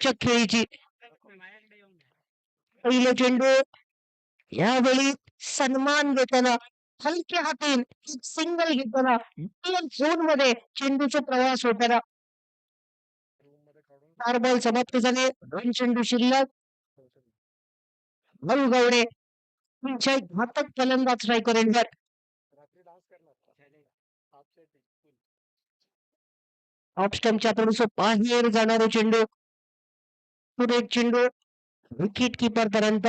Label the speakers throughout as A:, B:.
A: खेळीची पहिले चेंडू यावेळी सन्मान देताना हलक्या हातीन एक सिंगल घेताना झोनमध्ये चेंडूचा प्रवास होताना. चार बॉल समाप्त झाले. दोन चेंडू शिल्लक भाऊ गवडे तुमच्या घातक फलंदाज ट्राय एंडर ऑफ स्टंपच्या थोडस बाहेर जाणारे चेंडू पुढे चेंडू विकेट किपर पर्यंत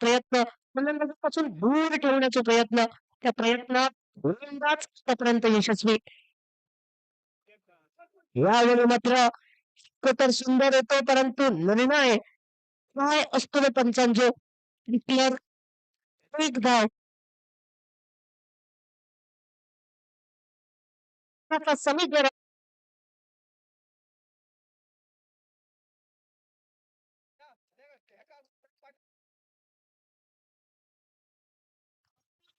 A: प्रयत्न फलंदाजापासून दूर ठेवण्याचा प्रयत्न त्या प्रयत्नात यशस्वी। यावेळी मात्र तर सुंदर येतो परंतु निर्णय काय असतो रे पंचांचो क्लिअर एक धाव समीकरण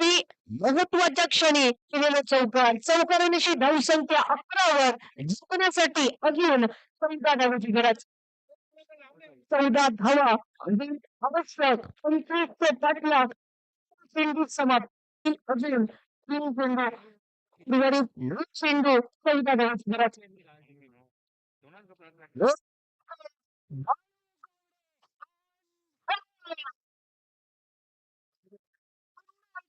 A: ती महत्वाच्या क्षणी केलेलं चौकार चौकारानिशी धावसंख्या अकरावर जिंकण्यासाठी अजून चौदा धावाची गरज चौदा धावा आवश्यक पंचवीस ते पाठलाग चेंडू समाप्त अजून तीन चेंडू उर्वरित नऊ चेंडू चौदा धावाची गरज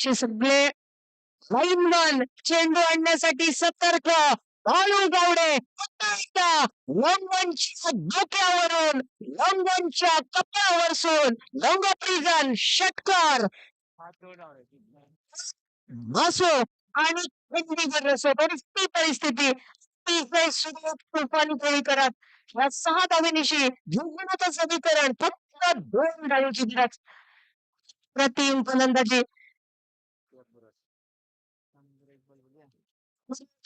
A: चे सगळे लाईनमन चेंडू आणण्यासाठी सतर्क भाऊ गावडे लंगनच्या डोक्यावरून लंगनच्या कपड्यावरसून लंग प्रिजन षटकार. असो आणि ती परिस्थिती परिस्थिती तुफानी खेळी करत या सहा धावेनिशी जिंकण्याचं समीकरण फक्त दोन धावेची गरज. प्रतिम फलंदाजी.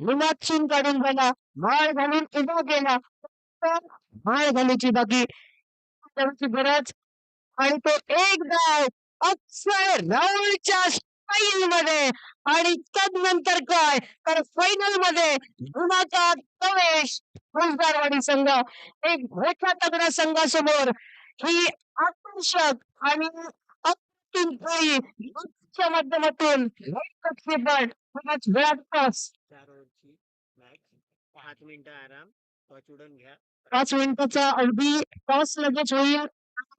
A: निमाचून काढून गेला माळ घालून उभा केला. तर माळ घालायची बाकी त्याची गरज. आणि तो एकदा डाव अक्षय राहुलच्या स्टाईल मध्ये आणि तदनंतर काय? तर फायनलमध्ये गुणाचा प्रवेश फुलदारवाडी संघ एक मोठ्या तगडा संघासमोर ही आकर्षक आणि अप्रतिम खेळी च्या माध्यमातून वेळात
B: मॅच पाच मिनिटं आराम घ्या.
A: पाच मिनिटाचा अगदी टॉस लगेच होईल.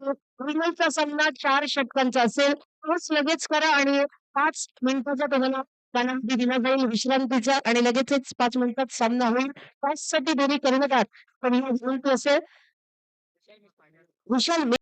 A: फायनलचा सामना चार षटकांचा असेल. टॉस लगेच करा आणि पाच मिनिटाचा तुम्हाला कालावधी दिला जाईल. विश्रांतीचा आणि लगेचच पाच मिनिटात सामना होईल. टॉससाठी दोन्ही कर्णधार पण ही विनंती असेल. विशाल